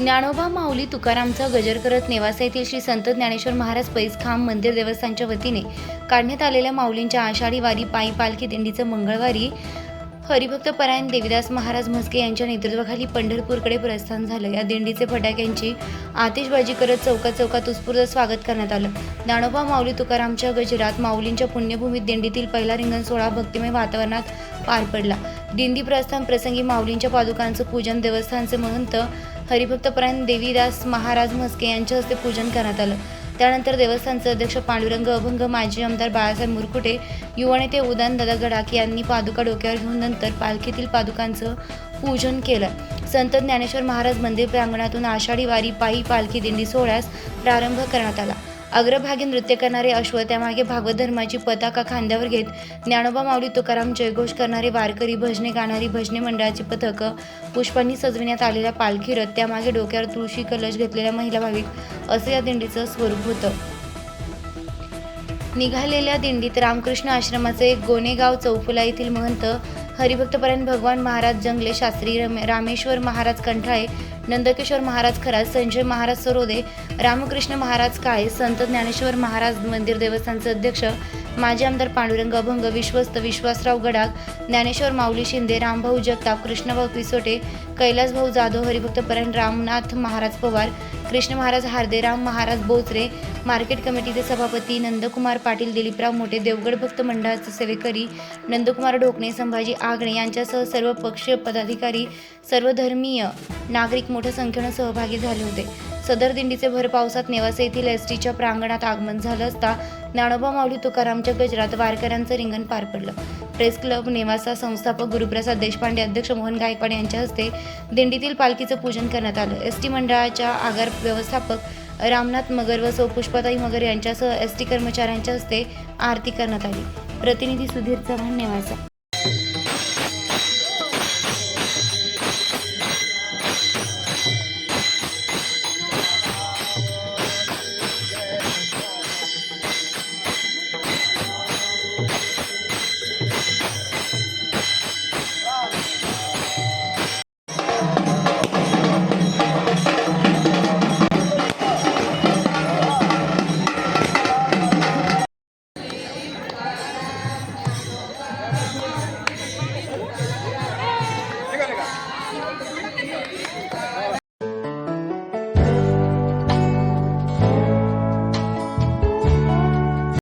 ज्ञानोबा माऊली तुकारामचा गजर करत नेवासा येथील श्री संत ज्ञानेश्वर महाराज पैसखांब मंदिर देवस्थानच्या वतीने काढण्यात आलेल्या माऊलींच्या आषाढी वारी पायी पालखी दिंडीचं मंगळवारी हरिभक्त परायण देविदास महाराज म्हस्के यांच्या नेतृत्वाखाली पंढरपूरकडे प्रस्थान झालं. या दिंडीचे फटाक्यांची आतिषबाजी करत चौकात चौकात उत्स्फूर्त स्वागत करण्यात आलं. ज्ञानोबा माऊली तुकारामच्या गजरात माऊलींच्या पुण्यभूमीत दिंडीतील पहिला रिंगण सोहळा भक्तिमय वातावरणात पार पडला. दिंडी प्रस्थान प्रसंगी माऊलींच्या पादुकांचं पूजन देवस्थानचे महंत हरिभक्तपरायण देवीदास महाराज म्हस्के यांच्या हस्ते पूजन करण्यात आलं. त्यानंतर देवस्थानचे अध्यक्ष पांडुरंग अभंग माजी आमदार बाळासाहेब मुरकुटे युवा नेते उदान दादा गडाख यांनी पादुका डोक्यावर घेऊन नंतर पालखीतील पादुकांचं पूजन केलं. संत ज्ञानेश्वर महाराज मंदिर प्रांगणातून आषाढी वारी पायी पालखी दिंडी सोहळ्यास प्रारंभ करण्यात आला. अग्रभागी नृत्य करणारे अश्व त्यामागे भागवत धर्माची पताका खांद्यावर घेत ज्ञानोबा माऊली तुकाराम जयघोष करणारे वारकरी भजने गाणारी भजने मंडळाची पथकं पुष्पांनी सजविण्यात आलेल्या पालखी रथ त्यामागे डोक्यावर तुळशी कलश घेतलेल्या महिला भाविक असं या दिंडीचं स्वरूप होतं. निघालेल्या दिंडीत रामकृष्ण आश्रमाचे गोनेगाव चौफुला येथील महंत हरिभक्तपरायण भगवान महाराज जंगले शास्त्री रमे- रामेश्वर महाराज कंठाळे नंदकेश्वर महाराज खराज संजय महाराज सरोदे रामकृष्ण महाराज काळे संत ज्ञानेश्वर महाराज मंदिर देवस्थानचे अध्यक्ष माजी आमदार पांडुरंग अभंग विश्वस्त विश्वासराव गडाख ज्ञानेश्वर माऊली शिंदे रामभाऊ जगताप कृष्णभाऊ पिसोटे कैलासभाऊ जाधव हरिभक्तपरायण रामनाथ महाराज पवार कृष्ण महाराज हार्देराम महाराज बोचरे मार्केट कमिटीचे सभापती नंदकुमार पाटील दिलीपराव मोठे देवगड भक्त मंडळाचे सेवेकरी नंदकुमार ढोकणे संभाजी आगणे यांच्यासह सर्व पक्षीय पदाधिकारी सर्व धर्मीय नागरिक मोठ्या संख्येनं सहभागी झाले होते. सदर दिंडीचे भर पावसात नेवासे येथील एस टीच्या प्रांगणात आगमन झालं असता ज्ञानोबा माऊली तुकारामच्या गजरात वारकऱ्यांचं रिंगण पार पडलं. प्रेस क्लब नेवासा संस्थापक गुरुप्रसाद देशपांडे अध्यक्ष मोहन गायकवाड यांच्या हस्ते दिंडीतील पालखीचं पूजन करण्यात आलं. एस टी मंडळाच्या आगार व्यवस्थापक रामनाथ मगर व सौ पुष्पाताई मगर यांच्यासह एस टी कर्मचाऱ्यांच्या हस्ते आरती करण्यात आली. प्रतिनिधी सुधीर चव्हाण नेवासा